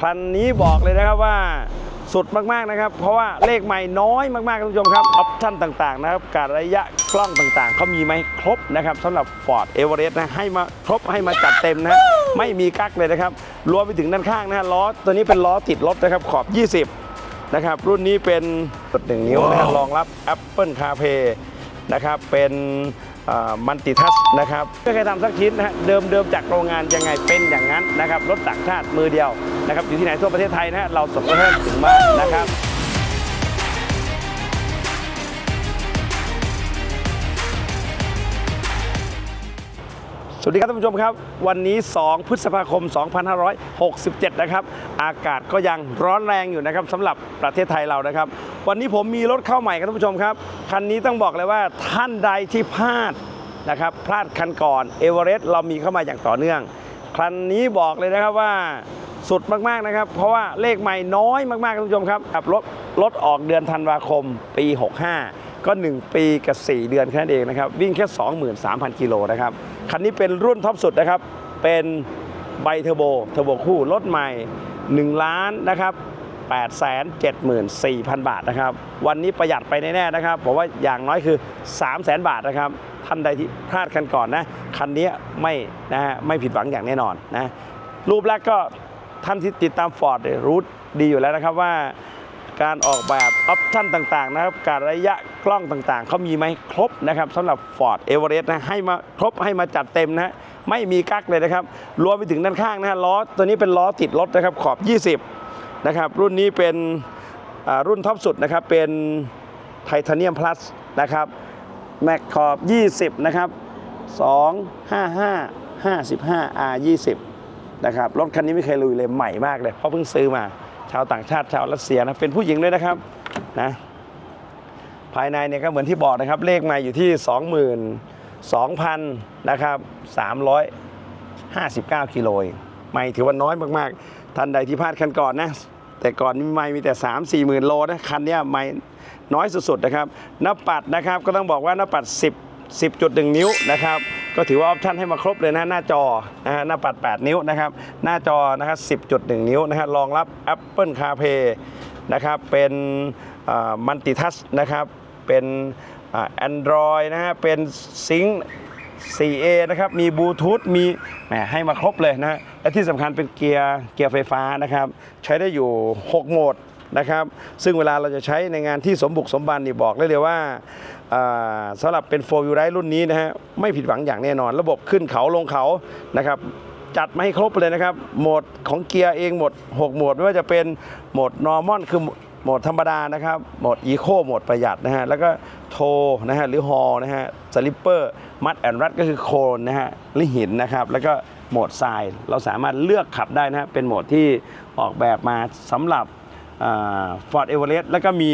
คันนี้บอกเลยนะครับว่าสุดมากๆนะครับ เพราะว่าเลขใหม่น้อยมากๆท่านผู้ชมครับออปชั่นต่างๆนะครับการระยะกล้องต่างๆเขามีไหมครบนะครับสำหรับ Ford e v e r e s t นะให้มาครบให้มาจัดเต็มนะไม่มีกักเลยนะครับรวมไปถึงด้านข้างนะล้อตัวนี้เป็นล้อติดรถนะครับขอบ 20 นะครับ รุ่นนี้เป็นกดหนึ่งนิ้วนะครับรองรับ Apple CarPlay นะครับเป็นมัลติทัชนะครับไม่เคยทำสักชิ้นนะฮะเดิมเดิมจากโรงงานยังไงเป็นอย่างนั้นนะครับรถต่างชาติมือเดียว นะครับอยู่ที่ไหนทั่วประเทศไทยนะฮะเราส่งไปให้ถึงบ้านนะครับสวัสดีครับท่านผู้ชมครับ วันนี้ 2 พฤษภาคม 2567 นะครับ อากาศก็ยังร้อนแรงอยู่นะครับสำหรับประเทศไทยเรานะครับ วันนี้ผมมีรถเข้าใหม่ครับท่านผู้ชมครับ คันนี้ต้องบอกเลยว่าท่านใดที่พลาดนะครับพลาดคันก่อนเอเวอเรสต์เรามีเข้ามาอย่างต่อเนื่อง คันนี้บอกเลยนะครับว่า สุดมากๆนะครับ เพราะว่าเลขใหม่น้อยมากๆท่านผู้ชมครับครับรถรถออกเดือนธันวาคมปี 65 ก็ 1 ปีกับ 4 เดือนแค่นั้นเองนะครับ วิ่งแค่ 23,000 กิโลนะครับ คันนี้เป็นรุ่นท็อปสุดนะครับ เป็นไบเทอร์โบเทอร์โบคู่รถใหม่ 1 ล้านนะครับ874,000 บาทนะครับ วันนี้ประหยัดไปแน่ๆนะครับผมว่าอย่างน้อยคือ 300,000 บาทนะครับ ท่านใดที่พลาดคันก่อนนะ คันนี้ไม่นะฮะไม่ผิดหวังอย่างแน่นอนนะ รูปแรกก็ ท่านที่ติดตาม Ford เนี่ยรู้ดีอยู่แล้วนะครับว่าการออกแบบออปชั่นต่างๆนะครับ การระยะกล้องต่างๆ เขามีไหมครบนะครับสำหรับ Ford e v e r e s t นะให้มาครบให้มาจัดเต็มนะฮะไม่มีกักเลยนะครับ รวมไปถึงด้านข้างนะฮะล้อตัวนี้เป็นล้อติดรถนะครับขอบ 20 นะครับ รุ่นนี้เป็นรุ่นท็อปสุดนะครับ เป็นไทเทเนียมพลัสนะครับแม็กขอบ 20 นะครับ 255 55 R 20 นะครับรถคันนี้ไม่เคยลุยเลยใหม่มากเลยเพราะเพิ่งซื้อมา ชาวต่างชาติชาวรัสเซียนะเป็นผู้หญิงด้วยนะครับนะภายในเนี่ยก็เหมือนที่บอกนะครับ เลขมาอยู่ที่ 22,000นะครับ359กิโลเองไม่ถือว่าน้อยมากๆท่านใดที่พลาดคันก่อนนะแต่ก่อนนี้ไม่มีแต่ 3 4หมื่นโลนะคันนี้ไม่น้อยสุดๆนะครับหน้าปัดนะครับก็ต้องบอกว่าหน้าปัด 10 10.1 นิ้วนะครับ ก็ถือว่าออปชั่นให้มาครบเลยนะหน้าจอนะฮะหน้าปัด 8 นิ้วนะครับ หน้าจอนะครับ10.1 นิ้วนะฮะรองรับ Apple CarPlay นะครับเป็นมัลติทัชนะครับเป็นแอนดรอยนะฮะเป็นซิง 4A นะครับ มีบลูทูธ มีแหมให้มาครบเลยนะฮะและที่สำคัญเป็นเกียร์ เกียร์ไฟฟ้านะครับ ใช้ได้อยู่ 6 โหมด นะครับ ซึ่งเวลาเราจะใช้ในงานที่สมบุกสมบันนี่บอกได้เลยว่าอ่าสำหรับเป็น4 Wheel Drive รุ่นนี้นะฮะไม่ผิดหวังอย่างแน่นอน ระบบขึ้นเขาลงเขานะครับจัดมาให้ครบเลยนะครับ โหมดของเกียร์เองหมด 6 โหมดไม่ว่าจะเป็นโหมด normal คือโหมดธรรมดานะครับ โหมด eco โหมดประหยัดนะฮะ แล้วก็โทนะฮะ หรือฮอนะฮะ สลิปเปอร์ มัดแอนรัดก็คือโคนนะฮะ หรือหินนะครับ แล้วก็โหมดทราย เราสามารถเลือกขับได้นะฮะ เป็นโหมดที่ออกแบบมาสำหรับ ฟอร์ดเอเวอเรสต์แล้วก็มี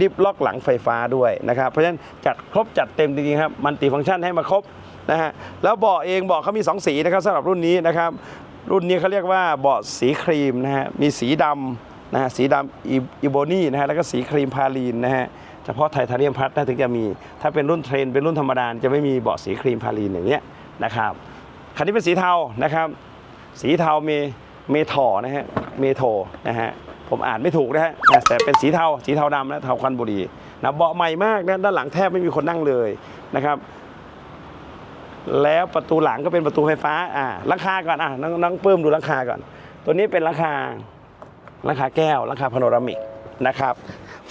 ดิฟล็อกหลังไฟฟ้าด้วยนะครับ เพราะฉะนั้นจัดครบจัดเต็มจริงๆครับมันติฟังก์ชันให้มาครบนะฮะแล้วเบาะเองเบาะเขามี 2 สีนะครับสำหรับรุ่นนี้นะครับรุ่นนี้เขาเรียกว่าเบาะสีครีมนะฮะมีสีดำนะฮะสีดำอีโบนี่นะฮะแล้วก็สีครีมพาลีนนะฮะเฉพาะไทเทเนียมพลัสนะถึงจะมี ถ้าเป็นรุ่นเทรนเป็นรุ่นธรรมดาจะไม่มีเบาะสีครีมพาลีนอย่างเงี้ยนะครับคันนี้เป็นสีเทานะครับ สีเทาเมเมทอนะฮะเมโทนะฮะ ผมอ่านไม่ถูกนะฮะแต่เป็นสีเทาสีเทาดำนะเทาควันบุหรี่นะเบาะใหม่มากนะด้านหลังแทบไม่มีคนนั่งเลยนะครับ แล้วประตูหลังก็เป็นประตูไฟฟ้าอ่าหลังคาก่อนอะน้องน้องเพิ่มดูหลังคาก่อน ตัวนี้เป็นหลังคาหลังคาแก้วหลังคาพาโนรามิกนะครับ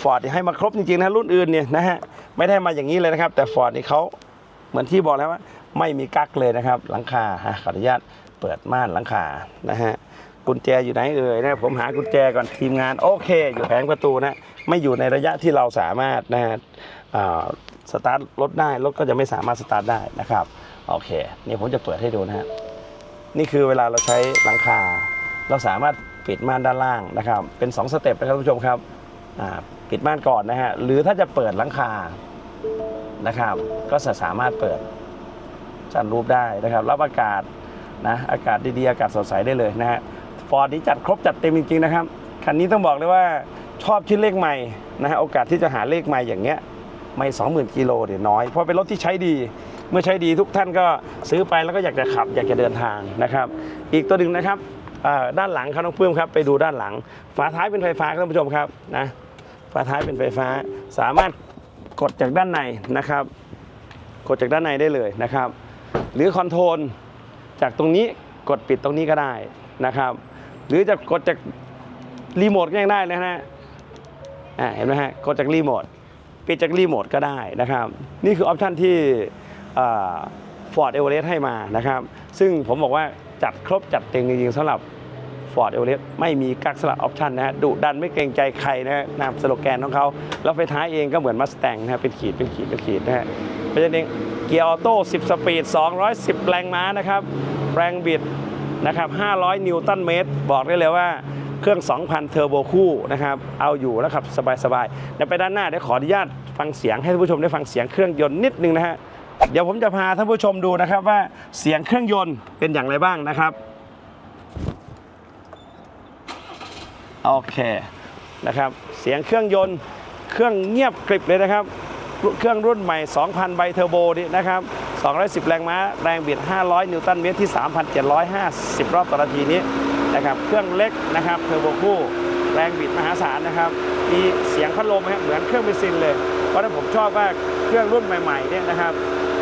ฟอร์ดให้มาครบจริงๆนะรุ่นอื่นเนี่ยนะฮะไม่ได้มาอย่างนี้เลยนะครับ แต่ฟอร์ดนี่เขาเหมือนที่บอกแล้วว่า ไม่มีกั๊กเลยนะครับ หลังคาฮะขออนุญาตเปิดม่านหลังคานะฮะ กุญแจอยู่ไหนเอ่ยนะผมหากุญแจก่อนทีมงานโอเค อยู่แผงประตูนะไม่อยู่ในระยะที่เราสามารถนะฮะสตาร์ทรถได้รถก็จะไม่สามารถสตาร์ทได้นะครับโอเคนี่ผมจะเปิดให้ดูนะฮะนี่คือเวลาเราใช้หลังคา เราสามารถปิดม่านด้านล่างนะครับ เป็น 2 สเต็ปนะครับท่านผู้ชมครับปิดม่านก่อนนะฮะหรือถ้าจะเปิดหลังคานะครับ ก็จะสามารถเปิดจันรูปได้นะครับ รับอากาศนะอากาศดีๆอากาศสดใสได้เลยนะฮะ ฟอร์ดนี้จัดครบจัดเต็มจริงๆนะครับคันนี้ต้องบอกเลยว่าชอบชิ้นเลขใหม่นะฮะโอกาสที่จะหาเลขใหม่อย่างเงี้ยไม่20,000กิโลเดี๋ยวน้อยเพราะเป็นรถที่ใช้ดี เมื่อใช้ดีทุกท่านก็ซื้อไปแล้วก็อยากจะขับ อยากจะเดินทางนะครับ อีกตัวหนึ่งนะครับด้านหลังครับน้องปื้มครับไปดูด้านหลัง ฝาท้ายเป็นไฟฟ้าครับท่านผู้ชมครับนะฝาท้ายเป็นไฟฟ้าสามารถกดจากด้านในนะครับ กดจากด้านในได้เลยนะครับ หรือคอนโทรลจากตรงนี้กดปิดตรงนี้ก็ได้นะครับ หรือจะกดจากรีโมทก็ยังได้นะฮะอ่าเห็นไหมฮะกดจากรีโมทปิดจากรีโมทก็ได้นะครับ นี่คือออปชันที่ฟอร์ดเอเวอเรสต์ให้มานะครับ ซึ่งผมบอกว่าจัดครบจัดเต็มจริงๆสำหรับ Ford e v e r e s t ไม่มีกักสลักออปชันนะฮะดุดันไม่เกรงใจใครนะฮะนามสโลแกนของเขาแล้วไฟท้ายเองก็เหมือนมาส t ต n นะฮะเป็นขีดเป็นขีดเป็นขีดนะฮะเพราะฉะนั้นเองเกียร์ออโต้ 10 สปีด 210 แรงม้านะครับ แรงบิด นะครับ 500 นิวตันเมตร บอกได้เลยว่าเครื่อง 2,000 เทอร์โบคู่นะครับ เอาอยู่แล้วครับ สบายๆเดี๋ยวไปด้านหน้าเดี๋ยวขออนุญาตฟังเสียงให้ท่านผู้ชมได้ฟังเสียงเครื่องยนต์นิดนึงนะฮะ เดี๋ยวผมจะพาท่านผู้ชมดูนะครับว่าเสียงเครื่องยนต์เป็นอย่างไรบ้างนะครับ โอเคนะครับ เสียงเครื่องยนต์ เครื่องเงียบกริบเลยนะครับ เครื่องรุ่นใหม่ 2,000ใบเทอร์โบนี่นะครับ 210 แรงม้า แรงบิด 500 นิวตันเมตรที่ 3,750 รอบต่อนาทีนี้นะครับ เครื่องเล็กนะครับเทอร์โบคู่ แรงบิดมหาศาลนะครับ มีเสียงพัดลมนะเหมือนเครื่องเบนซินเลย เพราะฉะนั้นผมชอบว่าเครื่องรุ่นใหม่ๆเนี่ยนะครับ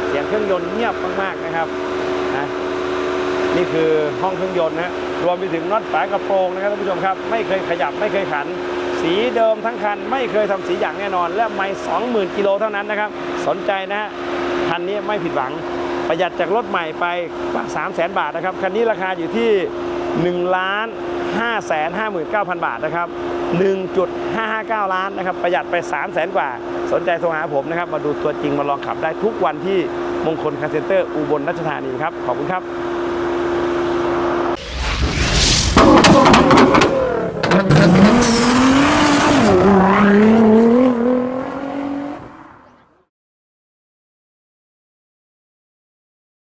เสียงเครื่องยนต์เงียบมากๆนะครับนะนี่คือห้องเครื่องยนต์นะฮะรวมไปถึงน็อตฝากระโปรงนะครับท่านผู้ชมครับ ไม่เคยขยับไม่เคยขัน สีเดิมทั้งคัน ไม่เคยทำสีอย่างแน่นอน และไม่20,000 กิโลเท่านั้นนะครับ สนใจนะฮะ คันนี้ไม่ผิดหวังประหยัดจากรถใหม่ไปกว่า3 0 0แสนบาทนะครับ คันนี้ราคาอยู่ที่ 1 ล้าน5 5 9 0 0 0 บาทนะครับ 1.559 ล้านนะครับ ประหยัดไป 3 0 0แสนกว่า สนใจโทรหาผมนะครับ มาดูตัวจริงมาลองขับได้ทุกวันที่มงคลคาร์เซ็นเตอร์อุบลราชธานีครับ ขอบคุณครับ